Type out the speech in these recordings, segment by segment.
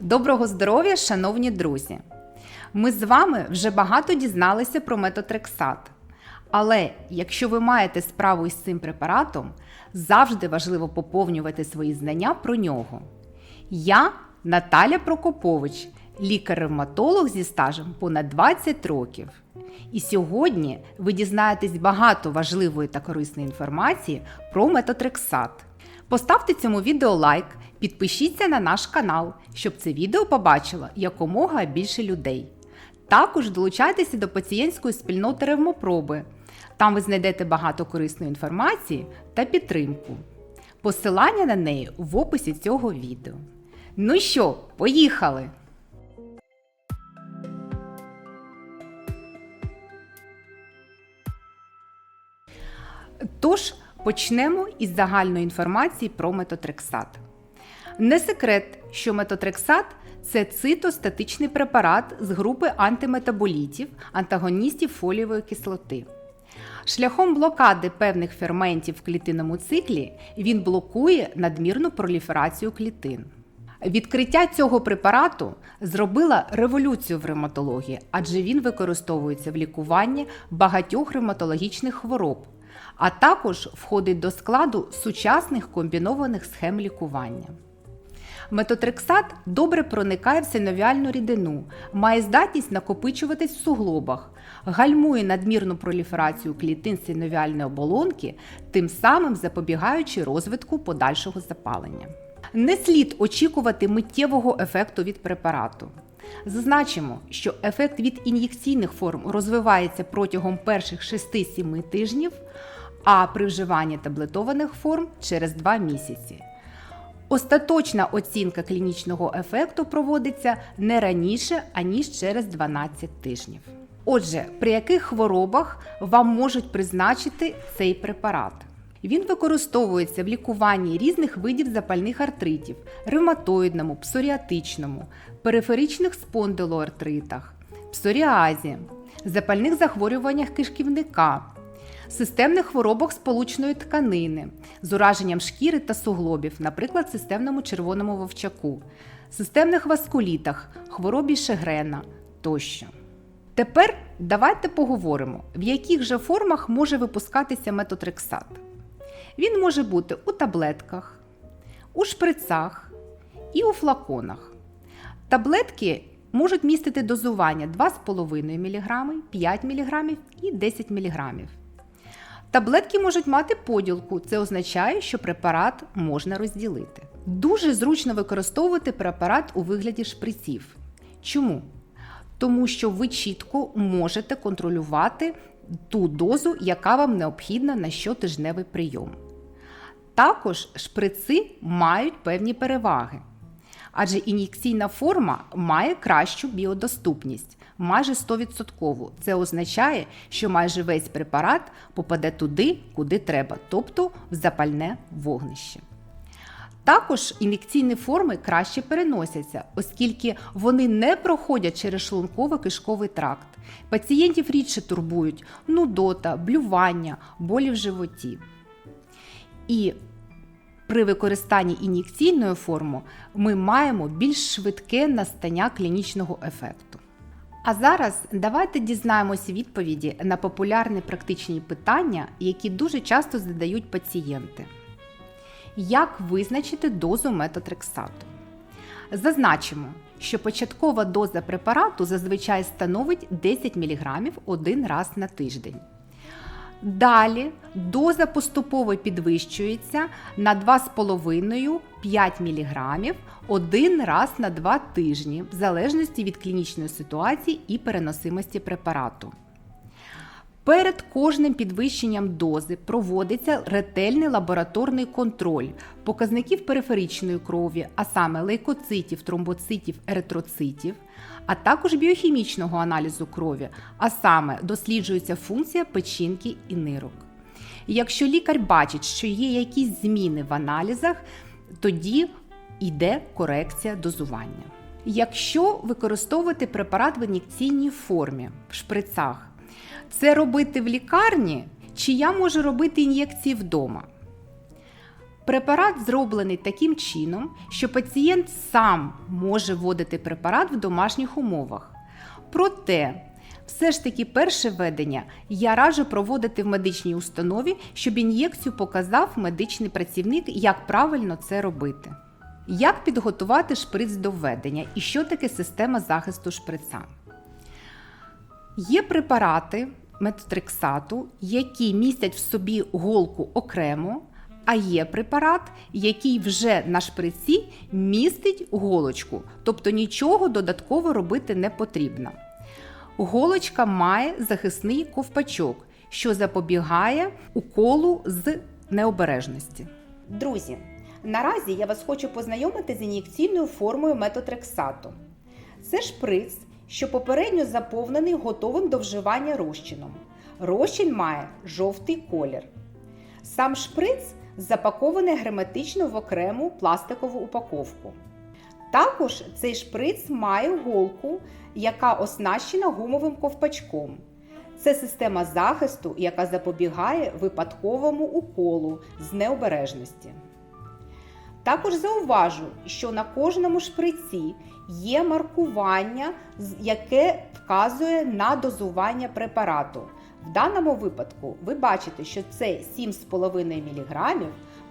Доброго здоров'я, шановні друзі! Ми з вами вже багато дізналися про метотрексат. Але якщо ви маєте справу із цим препаратом, завжди важливо поповнювати свої знання про нього. Я Наталя Прокопович, лікар-ревматолог зі стажем понад 20 років. І сьогодні ви дізнаєтесь багато важливої та корисної інформації про метотрексат. Поставте цьому відео лайк, підпишіться на наш канал, щоб це відео побачило якомога більше людей. Також долучайтеся до пацієнтської спільноти ревмопроби. Там ви знайдете багато корисної інформації та підтримку. Посилання на неї в описі цього відео. Ну що, поїхали! Тож почнемо із загальної інформації про метотрексат. Не секрет, що метотрексат це цитостатичний препарат з групи антиметаболітів, антагоністів фолієвої кислоти. Шляхом блокади певних ферментів в клітинному циклі він блокує надмірну проліферацію клітин. Відкриття цього препарату зробило революцію в ревматології, адже він використовується в лікуванні багатьох ревматологічних хвороб, а також входить до складу сучасних комбінованих схем лікування. Метотрексат добре проникає в синовіальну рідину, має здатність накопичуватись в суглобах, гальмує надмірну проліферацію клітин синовіальної оболонки, тим самим запобігаючи розвитку подальшого запалення. Не слід очікувати миттєвого ефекту від препарату. Зазначимо, що ефект від ін'єкційних форм розвивається протягом перших 6-7 тижнів, а при вживанні таблетованих форм через 2 місяці. Остаточна оцінка клінічного ефекту проводиться не раніше, аніж через 12 тижнів. Отже, при яких хворобах вам можуть призначити цей препарат? Він використовується в лікуванні різних видів запальних артритів, ревматоїдному, псоріатичному, периферичних спондилоартритах, псоріазі, запальних захворюваннях кишківника, системних хворобах сполучної тканини, з ураженням шкіри та суглобів, наприклад, системному червоному вовчаку, системних васкулітах, хворобі Шегрена тощо. Тепер давайте поговоримо, в яких же формах може випускатися метотрексат. Він може бути у таблетках, у шприцах і у флаконах. Таблетки можуть містити дозування 2,5 мг, 5 мг і 10 мг. Таблетки можуть мати поділку, це означає, що препарат можна розділити. Дуже зручно використовувати препарат у вигляді шприців. Чому? Тому що ви чітко можете контролювати ту дозу, яка вам необхідна на щотижневий прийом. Також шприци мають певні переваги, адже ін'єкційна форма має кращу біодоступність, майже 100%. Це означає, що майже весь препарат попаде туди, куди треба, тобто в запальне вогнище. Також ін'єкційні форми краще переносяться, оскільки вони не проходять через шлунково-кишковий тракт. Пацієнтів рідше турбують нудота, блювання, болі в животі. І при використанні ін'єкційної форми ми маємо більш швидке настання клінічного ефекту. А зараз давайте дізнаємося відповіді на популярні практичні питання, які дуже часто задають пацієнти. Як визначити дозу метотрексату? Зазначимо, що початкова доза препарату зазвичай становить 10 мг один раз на тиждень. Далі доза поступово підвищується на 2,5-5 мг один раз на 2 тижні, в залежності від клінічної ситуації і переносимості препарату. Перед кожним підвищенням дози проводиться ретельний лабораторний контроль показників периферичної крові, а саме лейкоцитів, тромбоцитів, еритроцитів, а також біохімічного аналізу крові, а саме досліджується функція печінки і нирок. Якщо лікар бачить, що є якісь зміни в аналізах, тоді йде корекція дозування. Якщо використовувати препарат в ін'єкційній формі в шприцах, це робити в лікарні, чи я можу робити ін'єкції вдома? Препарат зроблений таким чином, що пацієнт сам може вводити препарат в домашніх умовах. Проте, все ж таки, перше введення я раджу проводити в медичній установі, щоб ін'єкцію показав медичний працівник, як правильно це робити. Як підготувати шприц до введення і що таке система захисту шприца? Є препарати метотрексату, які містять в собі голку окремо, а є препарат, який вже на шприці містить голочку, тобто нічого додатково робити не потрібно. Голочка має захисний ковпачок, що запобігає уколу з необережності. Друзі, наразі я вас хочу познайомити з ін'єкційною формою метотрексату. Це шприц, що попередньо заповнений готовим до вживання розчином. Розчин має жовтий колір. Сам шприц запакований герметично в окрему пластикову упаковку. Також цей шприц має голку, яка оснащена гумовим ковпачком. Це система захисту, яка запобігає випадковому уколу з необережності. Також зауважу, що на кожному шприці є маркування, яке вказує на дозування препарату. В даному випадку ви бачите, що це 7,5 мг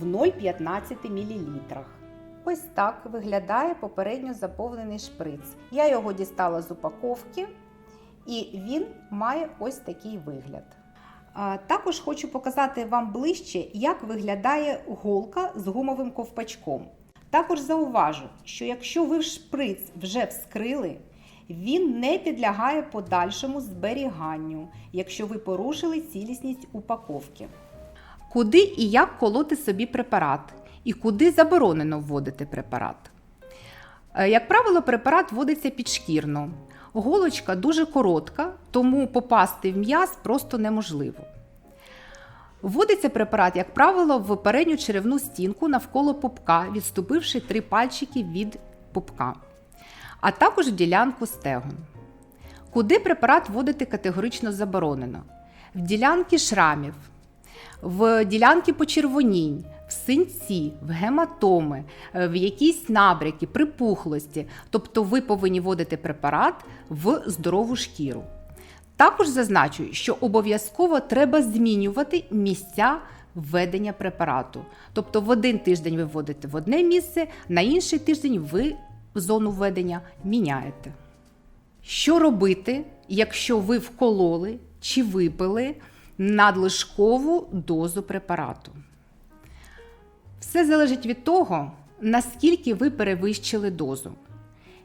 в 0,15 мл. Ось так виглядає попередньо заповнений шприц. Я його дістала з упаковки, і він має ось такий вигляд. Також хочу показати вам ближче, як виглядає голка з гумовим ковпачком. Також зауважу, що якщо ви шприц вже вскрили, він не підлягає подальшому зберіганню, якщо ви порушили цілісність упаковки. Куди і як колоти собі препарат, і куди заборонено вводити препарат. Е, Як правило, препарат вводиться підшкірно. Голочка дуже коротка, тому попасти в м'яз просто неможливо. Вводиться препарат, як правило, в передню черевну стінку навколо пупка, відступивши три пальчики від пупка, а також ділянку стегон. Куди препарат вводити категорично заборонено? В ділянки шрамів, в ділянки почервонінь, в синці, в гематоми, в якісь набряки, припухлості. Тобто ви повинні вводити препарат в здорову шкіру. Також зазначу, що обов'язково треба змінювати місця введення препарату. Тобто в один тиждень ви вводите в одне місце, на інший тиждень ви зону введення міняєте. Що робити, якщо ви вкололи чи випили надлишкову дозу препарату? Все залежить від того, наскільки ви перевищили дозу.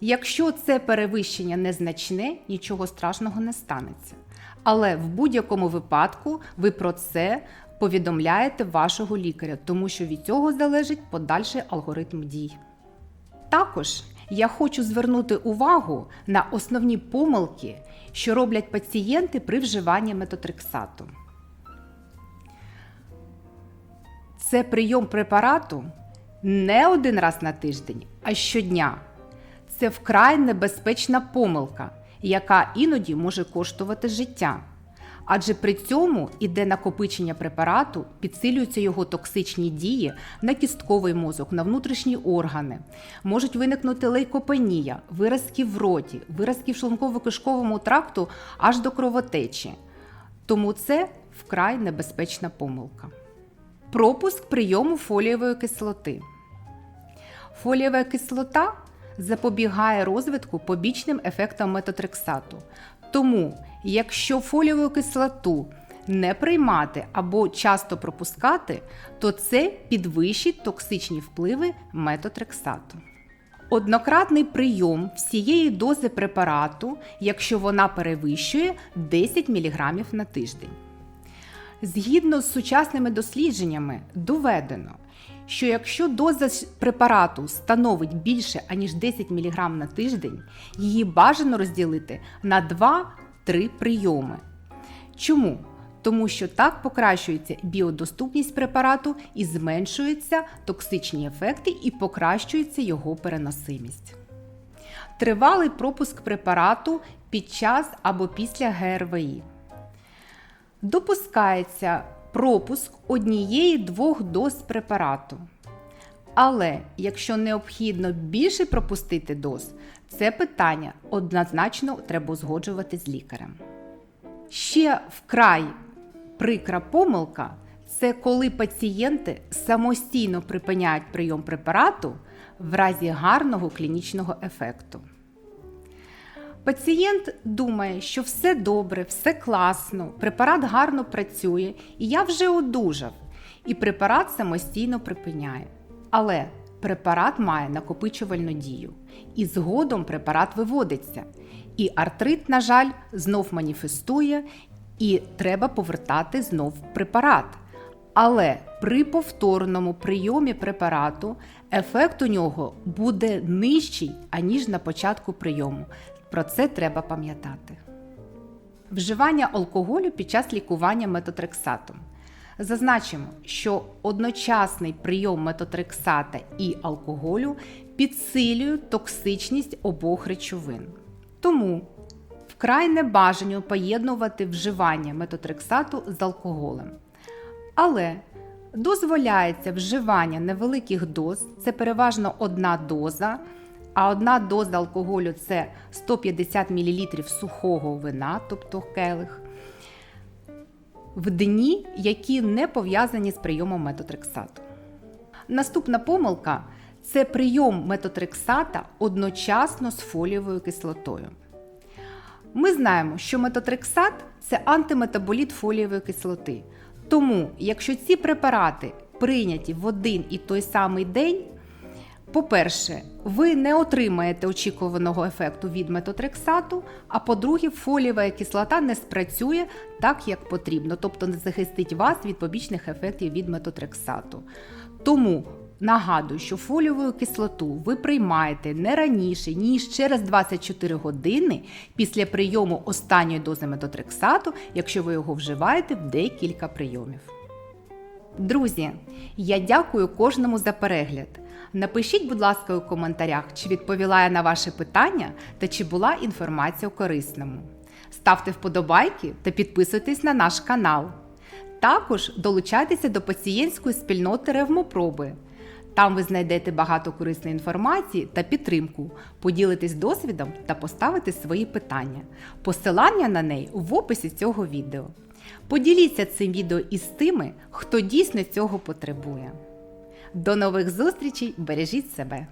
Якщо це перевищення незначне, нічого страшного не станеться. Але в будь-якому випадку ви про це повідомляєте вашого лікаря, тому що від цього залежить подальший алгоритм дій. Також я хочу звернути увагу на основні помилки, що роблять пацієнти при вживанні метотрексату. Це прийом препарату не один раз на тиждень, а щодня. Це вкрай небезпечна помилка, яка іноді може коштувати життя. Адже при цьому іде накопичення препарату, підсилюються його токсичні дії на кістковий мозок, на внутрішні органи. Можуть виникнути лейкопенія, виразки в роті, виразки в шлунково-кишковому тракту аж до кровотечі. Тому це вкрай небезпечна помилка. Пропуск прийому фолієвої кислоти. Фолієва кислота запобігає розвитку побічним ефектам метотрексату. Тому, якщо фолієву кислоту не приймати або часто пропускати, то це підвищить токсичні впливи метотрексату. Однократний прийом всієї дози препарату, якщо вона перевищує 10 мг на тиждень. Згідно з сучасними дослідженнями, доведено, що якщо доза препарату становить більше аніж 10 мг на тиждень, її бажано розділити на 2-3 прийоми. Чому? Тому що так покращується біодоступність препарату і зменшуються токсичні ефекти і покращується його переносимість. Тривалий пропуск препарату під час або після ГРВІ. Допускається пропуск однієї-двох доз препарату. Але якщо необхідно більше пропустити доз, це питання однозначно треба узгоджувати з лікарем. Ще вкрай прикра помилка це коли пацієнти самостійно припиняють прийом препарату в разі гарного клінічного ефекту. Пацієнт думає, що все добре, все класно, препарат гарно працює, і я вже одужав, і препарат самостійно припиняє. Але препарат має накопичувальну дію, і згодом препарат виводиться. І артрит, на жаль, знов маніфестує, і треба повертати знов препарат. Але при повторному прийомі препарату ефект у нього буде нижчий, аніж на початку прийому. Про це треба пам'ятати. Вживання алкоголю під час лікування метотрексатом. Зазначимо, що одночасний прийом метотрексата і алкоголю підсилює токсичність обох речовин. Тому вкрай небажано поєднувати вживання метотрексату з алкоголем. Але дозволяється вживання невеликих доз, це переважно одна доза, а одна доза алкоголю це 150 мл сухого вина, тобто келих, в дні, які не пов'язані з прийомом метотрексату. Наступна помилка це прийом метотрексата одночасно з фолієвою кислотою. Ми знаємо, що метотрексат це антиметаболіт фолієвої кислоти. Тому, якщо ці препарати прийняті в один і той самий день, по-перше, ви не отримаєте очікуваного ефекту від метотрексату, а по-друге, фолієва кислота не спрацює так, як потрібно, тобто не захистить вас від побічних ефектів від метотрексату. Тому нагадую, що фолієву кислоту ви приймаєте не раніше, ніж через 24 години після прийому останньої дози метотрексату, якщо ви його вживаєте в декілька прийомів. Друзі, я дякую кожному за перегляд. Напишіть, будь ласка, у коментарях, чи відповіла я на ваше питання та чи була інформація у корисному. Ставте вподобайки та підписуйтесь на наш канал. Також долучайтеся до пацієнтської спільноти Ревмопроби. Там ви знайдете багато корисної інформації та підтримку, поділитесь досвідом та поставите свої питання. Посилання на неї в описі цього відео. Поділіться цим відео із тими, хто дійсно цього потребує. До нових зустрічей! Бережіть себе!